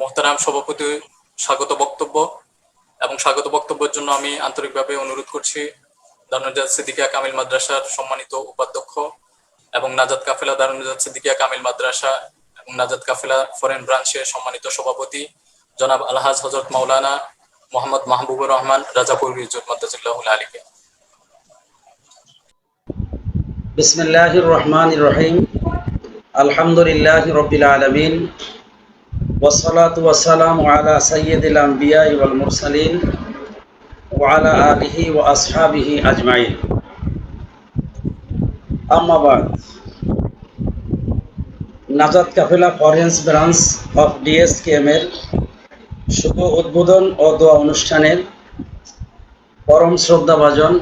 মোহতারাম সভাপতি স্বাগত বক্তব্য এবং স্বাগত বক্তব্যের জন্য আমি আন্তরিকভাবে অনুরোধ করছি দারুনুজাদ সিদ্দিকিয়া কামিল মাদ্রাসার সম্মানিত উপাধ্যক্ষ এবং নাজাদ কাফেলা দারুনুজাদ সিদ্দিকিয়া কামিল মাদ্রাসা এবং নাজাদ কাফেলা ফরেন ব্রাঞ্চের সম্মানিত সভাপতি জনাব আলহাজ হজরত মাওলানা মোহাম্মদ মাহবুবুর রহমান রাজাপুর রিজুর মাদ্রাসিল্লাহুল আলীকে। বিসমিল্লাহির রহমানির রহিম। আলহামদুলিল্লাহি রাব্বিল আলামিন। والصلاة والسلام على سيد الأنبياء والمرسلين وعلى آله وأصحابه أجمعين أما بعد নাজাদ কাফেলা ফরেন্স ব্রাঞ্চ অফ ডিএসকেএম এর শুভ উদ্বোধন ও দোয়া অনুষ্ঠানের পরম শ্রদ্ধাভাজন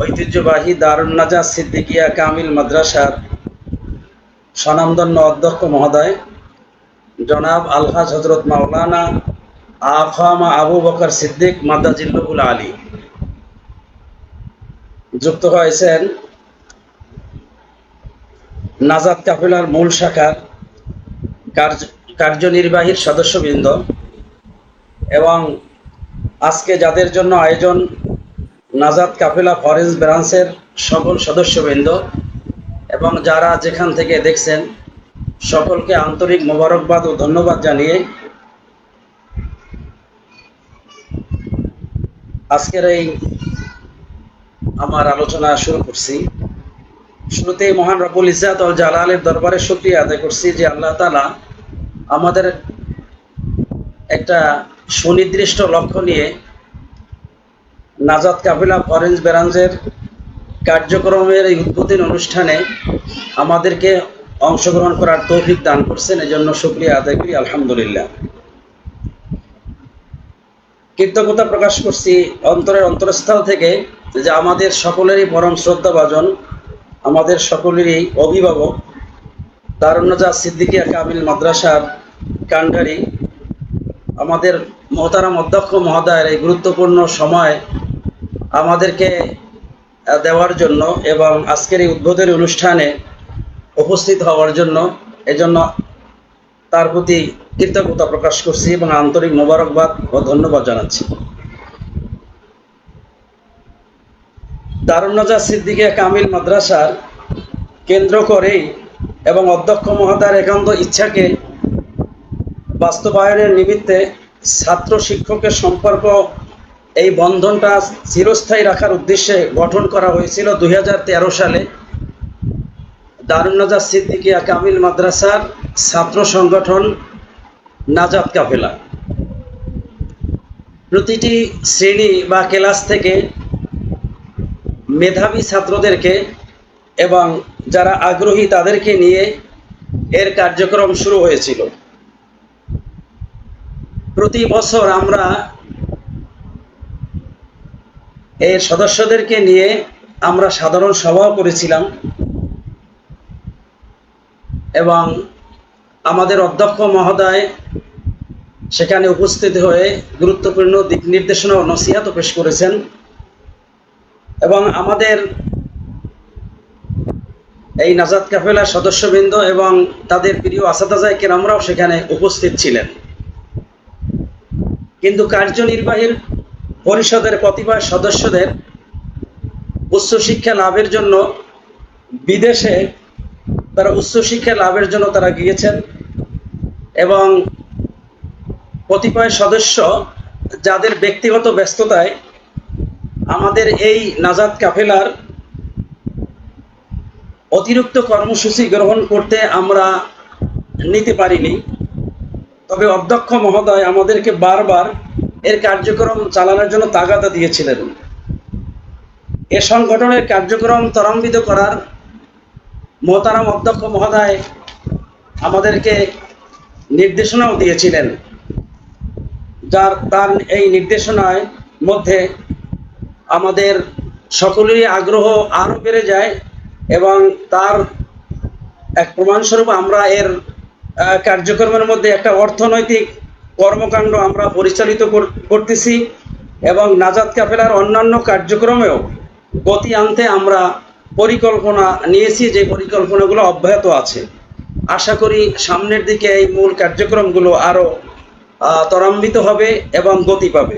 ঐতিহ্যবাহী দারুন নাজা সিদ্দিকিয়া কামিল মাদ্রাসার স্বনামধন্য অধ্যক্ষ মহোদয় জনাব আলহাজ হজরত মাওলানা আফামা আবু বকর সিদ্দিক মাদ্দাজিল্লুল আলী। যুক্ত হয়েছেন নাজাদ কাফিলার মূল শাখার কার্য, কার্যনির্বাহীর সদস্যবৃন্দ এবং আজকে যাদের জন্য আয়োজন নাজাদ কাফিলা ফরেন্স ব্রাঞ্চের সকল সদস্যবৃন্দ এবং যারা যেখান থেকে দেখছেন সকলকে আন্তরিক মোবারকবাদ ও ধন্যবাদ জানিয়ে আজকের এই আমার আলোচনা শুরু করছি। শুরুতেই মহান রবুল ইজাত ও জালালের দরবারে শুক্রিয়া আদায় করছি যে আল্লাহ তালা আমাদের একটা সুনির্দিষ্ট লক্ষ্য নিয়ে নাজাদ কাফিলা ফরেন্স ব্রাঞ্চের কার্যক্রমের এই উদ্বোধন অনুষ্ঠানে আমাদেরকে অংশগ্রহণ করার তৌফিক দান করছেন, এজন্য শুক্রিয়া আদায় করি, আলহামদুলিল্লাহ। কৃতজ্ঞতা প্রকাশ করছি অন্তরের অন্তরস্থল থেকে যে আমাদের সকলেরই পরম শ্রদ্ধাভাজন, আমাদের সকলেরই অভিভাবক দারুন্নজা সিদ্দিকিয়া কামিল মাদ্রাসার কান্ডারি আমাদের মহতারাম অধ্যক্ষ মহোদয়ের এই গুরুত্বপূর্ণ সময় আমাদেরকে দেওয়ার জন্য এবং আজকের এই উদ্বোধনী অনুষ্ঠানে উপস্থিত হওয়ার জন্য, এজন্য তার প্রতি কৃতজ্ঞতা প্রকাশ করছি এবং আন্তরিক মোবারকবাদ ও ধন্যবাদ জানাচ্ছি। দারুন্নজা সিদ্দিকিয়া কামিল মাদ্রাসার কেন্দ্র করেই এবং অধ্যক্ষ মহোদয়ের একান্ত ইচ্ছাকে বাস্তবায়নের নিমিত্তে ছাত্র শিক্ষকের সম্পর্ক এই বন্ধনটা চিরস্থায়ী রাখার উদ্দেশ্যে গঠন করা হয়েছিল দুই হাজার তেরো সালে। দারুণ নাজাদ সিদ্দিকিয়া কামিল মাদ্রাসার ছাত্র সংগঠন নাজাদ কাফেলা। প্রতিটি শ্রেণি বা ক্লাস থেকে মেধাবী ছাত্রদেরকে এবং যারা আগ্রহী তাদেরকে নিয়ে এর কার্যক্রম শুরু হয়েছিল। প্রতি বছর আমরা এর সদস্যদেরকে নিয়ে আমরা সাধারণ সভাও করেছিলাম। এবং আমাদের অধ্যক্ষ মহোদয় সেখানে উপস্থিত হয়ে গুরুত্বপূর্ণ দিক নির্দেশনা ও পেশ করেছেন। এবং আমাদের এই নাজাদ কাফেলার সদস্যবৃন্দ এবং তাদের প্রিয় আসাদাজায় কেরামরাও সেখানে উপস্থিত ছিলেন। কিন্তু কার্যনির্বাহীর পরিষদের কতিপয় সদস্যদের উচ্চশিক্ষা লাভের জন্য বিদেশে তারা উচ্চশিক্ষা লাভের জন্য তারা গিয়েছেন এবং কতিপয় সদস্য যাদের ব্যক্তিগত ব্যস্ততায় আমাদের এই নাজাদ কাফেলার অতিরিক্ত কর্মসূচি গ্রহণ করতে আমরা নিতে পারিনি। তবে অধ্যক্ষ মহোদয় আমাদেরকে বারবার এর কার্যক্রম চালানোর জন্য তাগাদা দিয়েছিলেন। এ সংগঠনের কার্যক্রম ত্বরান্বিত করার মোহতারাম অধ্যক্ষ মহোদয় আমাদেরকে নির্দেশনাও দিয়েছিলেন। যার, তার এই নির্দেশনায় মধ্যে আমাদের সকলেরই আগ্রহ আরও বেড়ে যায় এবং তার এক প্রমাণস্বরূপ আমরা এর কার্যক্রমের মধ্যে একটা অর্থনৈতিক কর্মকাণ্ড আমরা পরিচালিত করতেছি এবং নাজাদ কাফেলার অন্যান্য কার্যক্রমেও গতি আনতে আমরা পরিকল্পনা নিয়েছি, যে পরিকল্পনাগুলো অব্যাহত আছে। আশা করি সামনের দিকে এই মূল কার্যক্রমগুলো আরও ত্বরান্বিত হবে এবং গতি পাবে।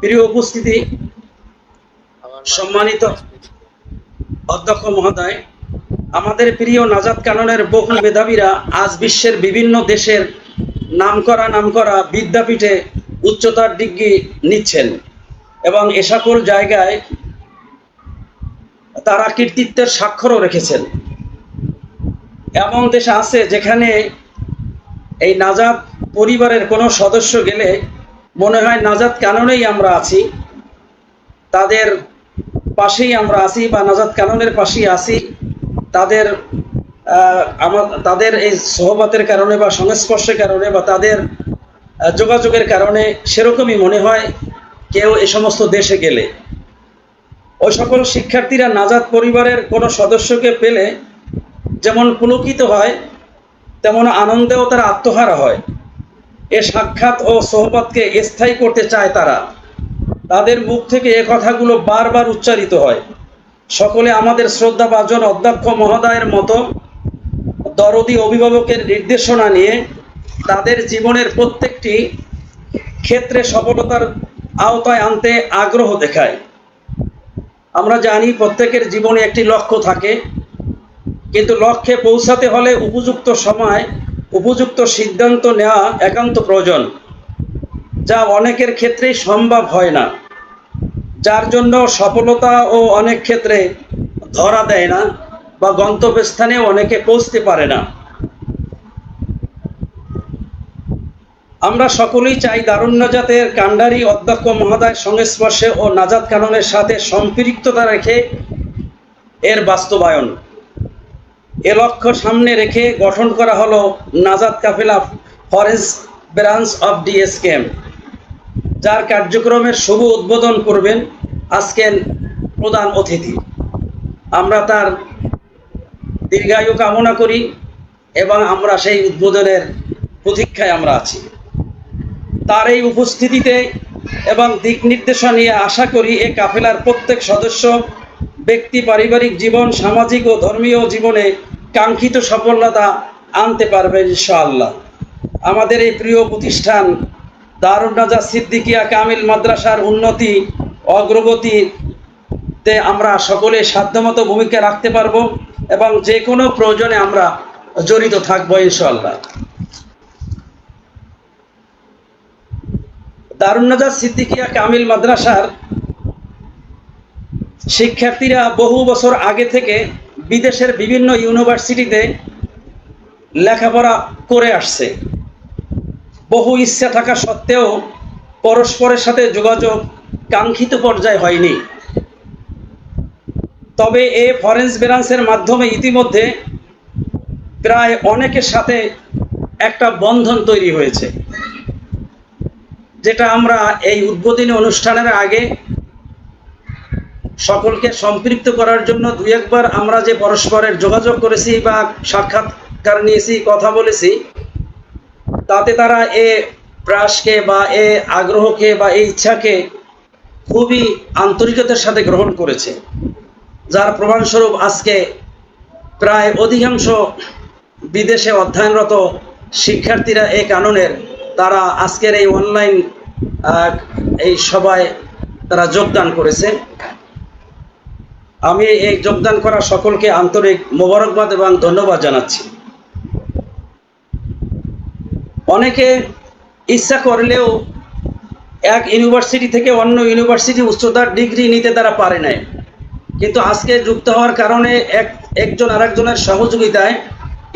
প্রিয় উপস্থিতি, সম্মানিত অধ্যক্ষ মহোদয়, আমাদের প্রিয় নাজাদ কাননের বহু মেধাবীরা আজ বিশ্বের বিভিন্ন দেশের নামকরা নামকরা বিদ্যাপীঠে উচ্চতার ডিগ্রি নিচ্ছেন এবং এ সকল জায়গায় তারা কৃতিত্বের স্বাক্ষরও রেখেছেন। এমন দেশ আছে যেখানে এই নাজাদ পরিবারের কোনো সদস্য গেলে মনে হয় নাজাদ কাননেই আমরা আছি, তাদের পাশেই আমরা আছি বা নাজাদ কাননের পাশেই আছি, তাদের আমার তাদের এই সহবতের কারণে বা সংস্পর্শের কারণে বা তাদের যোগাযোগের কারণে সেরকমই মনে হয় কেউ এ সমস্ত দেশে গেলে। ওই সকল শিক্ষার্থীরা নাজাদ পরিবারের কোনো সদস্যকে পেলে যেমন পুলকিত হয়, তেমন আনন্দেও তারা আত্মহারা হয়। এ সাক্ষাৎ ও সোহবতকে স্থায়ী করতে চায় তারা। তাদের মুখ থেকে এ কথাগুলো বারবার উচ্চারিত হয়। সকলে আমাদের শ্রদ্ধা শ্রদ্ধাভাজন অধ্যক্ষ মহোদয়ের মতো দরদি অভিভাবকের নির্দেশনা নিয়ে তাদের জীবনের প্রত্যেকটি ক্ষেত্রে সফলতার আওতায় আনতে আগ্রহ দেখায়। আমরা জানি প্রত্যেকের জীবনে একটি লক্ষ্য থাকে, কিন্তু লক্ষ্যে পৌঁছাতে হলে উপযুক্ত সময়, উপযুক্ত সিদ্ধান্ত নেওয়া একান্ত প্রয়োজন, যা অনেকের ক্ষেত্রেই সম্ভব হয় না, যার জন্য সফলতা ও অনেক ক্ষেত্রে ধরা দেয় না বা গন্তব্যস্থানে অনেকে পৌঁছতে পারে না। আমরা সকলেই চাই দারুণ নাজাতের কাণ্ডারি অধ্যক্ষ মহোদয়ের সংস্পর্শে ও নাজাত কাননের সাথে সম্পৃক্ততা রেখে এর বাস্তবায়ন। এ লক্ষ্য সামনে রেখে গঠন করা হলো নাজাদ কাফেলা ফরেস্ট ব্রাঞ্চ অফ ডিএসকেএম, যার কার্যক্রমের শুভ উদ্বোধন করবেন আজকের প্রধান অতিথি। আমরা তার দীর্ঘায়ু কামনা করি এবং আমরা সেই উদ্বোধনের প্রতীক্ষায় আমরা আছি। তার এই উপস্থিতিতে এবং দিক নির্দেশনা নিয়ে আশা করি এ কাফেলার প্রত্যেক সদস্য ব্যক্তি, পারিবারিক জীবন, সামাজিক ও ধর্মীয় জীবনে কাঙ্ক্ষিত সফলতা আনতে পারবে ইনশাআল্লাহ। আমাদের এই প্রিয় প্রতিষ্ঠান দারুণ রাজা সিদ্দিকিয়া কামিল মাদ্রাসার উন্নতি, অগ্রগতিতে আমরা সকলে সাধ্যমতো ভূমিকা রাখতে পারব এবং যে কোনো প্রয়োজনে আমরা জড়িত থাকব ইনশাআল্লাহ। দারুন্নাজার সিদ্দিকিয়া কামিল মাদ্রাসার শিক্ষার্থীরা বহু বছর আগে থেকে বিদেশের বিভিন্ন ইউনিভার্সিটিতে লেখাপড়া করে আসছে। বহু ইচ্ছা থাকা সত্ত্বেও পরস্পরের সাথে যোগাযোগ কাঙ্ক্ষিত পর্যায়ে হয়নি। তবে এ ফরেন্স ব্রাঞ্চের মাধ্যমে ইতিমধ্যে প্রায় অনেকের সাথে একটা বন্ধন তৈরি হয়েছে। যেটা আমরা এই উদ্বোধনী অনুষ্ঠানের আগে সকলকে সম্পৃক্ত করার জন্য দুই একবার আমরা যে পরস্পরের যোগাযোগ করেছি বা সাক্ষাৎকার নিয়েছি, কথা বলেছি, তাতে তারা এ প্রাসকে বা এ আগ্রহকে বা এই ইচ্ছাকে খুবই আন্তরিকতার সাথে গ্রহণ করেছে। যার প্রমাণস্বরূপ আজকে প্রায় অধিকাংশ বিদেশে অধ্যয়নরত শিক্ষার্থীরা এই কাননের তারা আজকের এই অনলাইন এই সভায় তারা যোগদান করেছে। আমি এই যোগদান করা সকলকে আন্তরিক মোবারকবাদ এবং ধন্যবাদ জানাচ্ছি। অনেকে ইচ্ছা করলেও এক ইউনিভার্সিটি থেকে অন্য ইউনিভার্সিটি উচ্চতার ডিগ্রি নিতে তারা পারে নাই। কিন্তু আজকে যুক্ত হওয়ার কারণে এক, একজন আরেকজনের সহযোগিতায়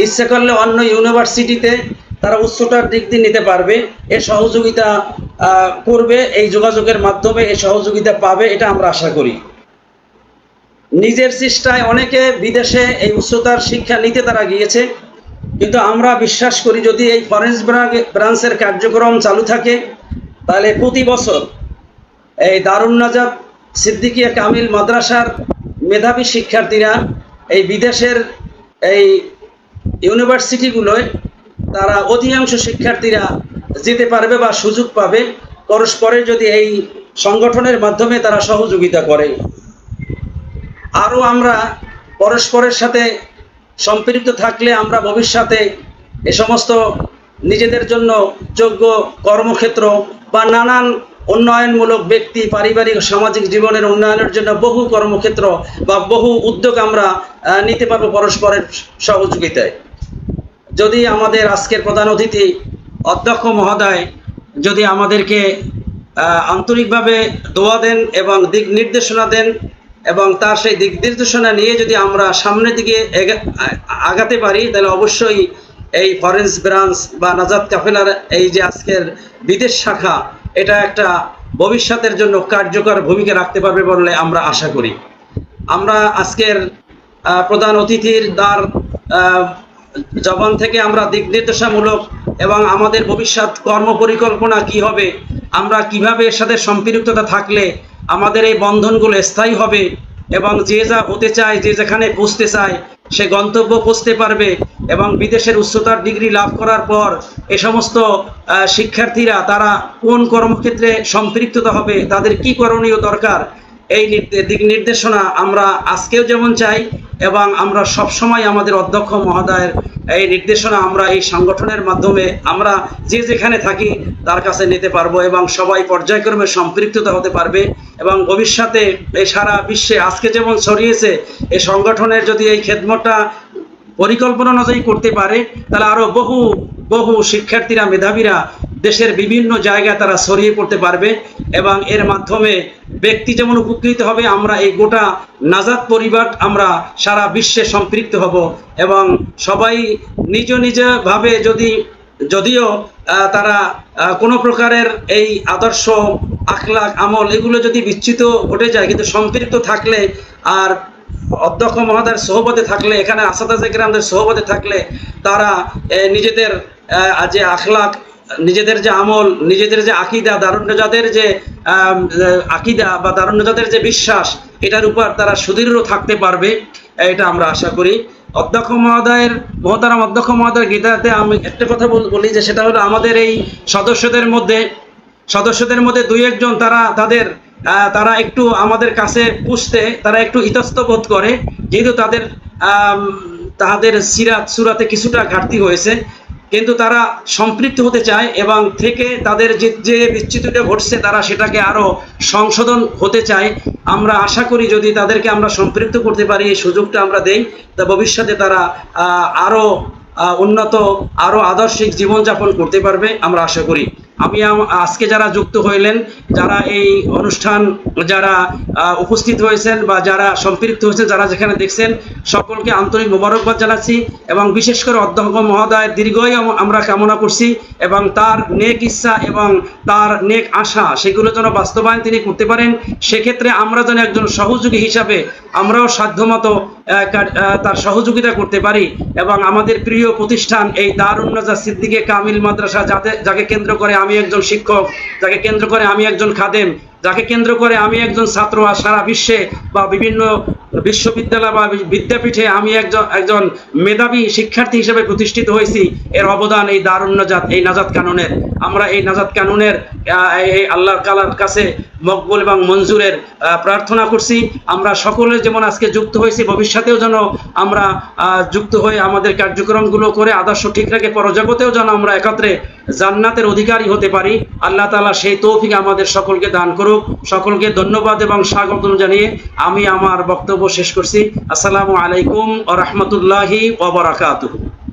ইচ্ছে করলে অন্য ইউনিভার্সিটিতে তারা উচ্চতার ডিগ্রি নিতে পারবে এ সহযোগিতা করবে, এই যোগাযোগের মাধ্যমে এই সহযোগিতা পাবে, এটা আমরা আশা করি। নিজের চেষ্টায় অনেকে বিদেশে এই উচ্চতার শিক্ষা নিতে তারা গিয়েছে, কিন্তু আমরা বিশ্বাস করি যদি এই ফরেন্স ব্রাঞ্চের কার্যক্রম চালু থাকে, তাহলে প্রতি বছর এই দারুণ নাজাব সিদ্দিকিয়া কামিল মাদ্রাসার মেধাবী শিক্ষার্থীরা এই বিদেশের এই ইউনিভার্সিটিগুলোয় তারা অধিকাংশ শিক্ষার্থীরা যেতে পারবে বা সুযোগ পাবে। পরস্পরের যদি এই সংগঠনের মাধ্যমে তারা সহযোগিতা করে। আরও আমরা পরস্পরের সাথে সম্পৃক্ত থাকলে আমরা ভবিষ্যতে এ সমস্ত নিজেদের জন্য যোগ্য কর্মক্ষেত্র বা নানান উন্নয়নমূলক ব্যক্তি, পারিবারিক, সামাজিক জীবনের উন্নয়নের জন্য বহু কর্মক্ষেত্র বা বহু উদ্যোগ আমরা নিতে পারব পরস্পরের সহযোগিতায়। যদি আমাদের আজকের প্রধান অতিথি, অধ্যক্ষ মহোদয়, যদি আমাদেরকে আন্তরিকভাবে দোয়া দেন এবং দিক নির্দেশনা দেন এবং তার সেই দিক নির্দেশনা নিয়ে যদি আমরা সামনের দিকে আগাতে পারি, তাহলে অবশ্যই এই ফরেন্স ব্রাঞ্চ বা নাজাদ কাফেলার এই যে আজকের বিদেশ শাখা, এটা একটা ভবিষ্যতের জন্য কার্যকর ভূমিকা রাখতে পারবে বলে আমরা আশা করি। আমরা আজকের প্রধান অতিথির দ্বার জবান থেকে আমরা দিক নির্দেশামূলক এবং আমাদের ভবিষ্যৎ কর্ম পরিকল্পনা কি হবে, আমরা কীভাবে এর সাথে সম্পৃক্ততা থাকলে আমাদের এই বন্ধনগুলো স্থায়ী হবে এবং যে যা হতে চায়, যে যেখানে পৌঁছতে চায়, সে গন্তব্য পৌঁছতে পারবে এবং বিদেশের উচ্চতার ডিগ্রি লাভ করার পর এ সমস্ত শিক্ষার্থীরা তারা কোন কর্মক্ষেত্রে সম্পৃক্ততা হবে, তাদের কি করণীয় দরকার এই দিক নির্দেশনা আমরা আজকেও যেমন চাই এবং আমরা সব সময় আমাদের অধ্যক্ষ মহোদয়ের এই নির্দেশনা আমরা এই সংগঠনের মাধ্যমে আমরা যে যেখানে থাকি তার কাছে নিতে পারব এবং সবাই পর্যায়ক্রমে সম্পৃক্ততা হতে পারবে এবং ভবিষ্যতে এই সারা বিশ্বে আজকে যেমন ছড়িয়েছে এই সংগঠনের যদি এই খেদমতটা পরিকল্পনা অনুযায়ী করতে পারে, তাহলে আরও বহু বহু শিক্ষার্থীরা, মেধাবীরা দেশের বিভিন্ন জায়গায় তারা ছড়িয়ে পড়তে পারবে এবং এর মাধ্যমে ব্যক্তি যেমন উপকৃত হবে, আমরা এই গোটা নাজাদ পরিবার, আমরা সারা বিশ্বে সম্পৃক্ত হব এবং সবাই নিজ নিজ ভাবে যদি, যদিও তারা কোনো প্রকারের এই আদর্শ আখলাক আমল এগুলো যদি বিচ্ছিত ঘটে যায়, কিন্তু সম্পৃক্ত থাকলে আর অধ্যক্ষ মহোদয়ের সহবতে থাকলে, এখানে আসাদা জেকরামদের সহবতে থাকলে তারা নিজেদের যে আখলাক নিজেদের যে আমল, নিজেদের যে আকিদা দারুণ্যজাদের যে আকিদা বা দারুণ্যজাদের যে বিশ্বাস, এটার উপর তারা সুদৃঢ় থাকতে পারবে, এটা আমরা আশা করি। অধ্যক্ষ মহোদয়ের মহতারাম অধ্যক্ষ মহোদয়ের গীতাতে আমি একটা কথা বলি যে সেটা হলো আমাদের এই সদস্যদের মধ্যে সদস্যদের মধ্যে দুই একজন তারা তাদের তারা একটু আমাদের কাছে পুষতে, তারা একটু ইতস্ত বোধ করে, যেহেতু তাদের তাদের সিরাত সুরাতে কিছুটা ঘাটতি হয়েছে কিন্তু তারা সম্পৃক্ত হতে চায় এবং থেকে তাদের যে যে বিচ্যুতিটা ঘটছে তারা সেটাকে আরও সংশোধন হতে চায়। আমরা আশা করি যদি তাদেরকে আমরা সম্পৃক্ত করতে পারি, এই সুযোগটা আমরা দেই, তা ভবিষ্যতে তারা আরও আরও উন্নত আরও আদর্শিক জীবনযাপন করতে পারবে, আমরা আশা করি। আমি আজকে যারা যুক্ত হইলেন, যারা এই অনুষ্ঠান, যারা উপস্থিত হয়েছেন বা যারা সম্পৃক্ত হয়েছেন, যারা যেখানে দেখছেন, সকলকে আন্তরিক মোবারকবাদ জানাচ্ছি এবং বিশেষ করে অধ্যক্ষ মহোদয়ের দীর্ঘই আমরা কামনা করছি এবং তার নেক ইচ্ছা এবং তার নেক আশা, সেগুলো যেন বাস্তবায়ন তিনি করতে পারেন। সেক্ষেত্রে আমরা যেন একজন সহযোগী হিসাবে আমরাও সাধ্যমতো তার সহযোগিতা করতে পারি এবং আমাদের প্রিয় প্রতিষ্ঠান এই দারুন্নজা সিদ্দিকে কামিল মাদ্রাসা যাতে যাকে কেন্দ্র করে আমি একজন শিক্ষক, যাকে কেন্দ্র করে আমি একজন খাদেম যাকে কেন্দ্র করে আমি একজন ছাত্র আর সারা বিশ্বে বা বিভিন্ন বিশ্ববিদ্যালয় বা বিদ্যাপীঠে আমি একজন একজন মেধাবী শিক্ষার্থী হিসেবে প্রতিষ্ঠিত হয়েছি। এর অবদান এই দারুণ নাজাত এই নাজাত কানুনের। আমরা এই নাজাত কানুনের এই আল্লাহর কালার কাছে মকবুল এবং মঞ্জুরের প্রার্থনা করছি। আমরা সকলে যেমন আজকে যুক্ত হয়েছি, ভবিষ্যতেও যেন আমরা যুক্ত হয়ে আমাদের কার্যক্রমগুলো করে আদর্শ ঠিক রেখে পরজগতেও যেন আমরা একত্রে জান্নাতের অধিকারী হতে পারি। আল্লাহ তালা সেই তৌফিক আমাদের সকলকে দান করুক। সকলকে ধন্যবাদ এবং স্বাগত জানিয়ে আমি আমার বক্তব্য শেষ করছি। আসসালামু আলাইকুম ও রহমতুল্লাহি ওবরাকাতুহু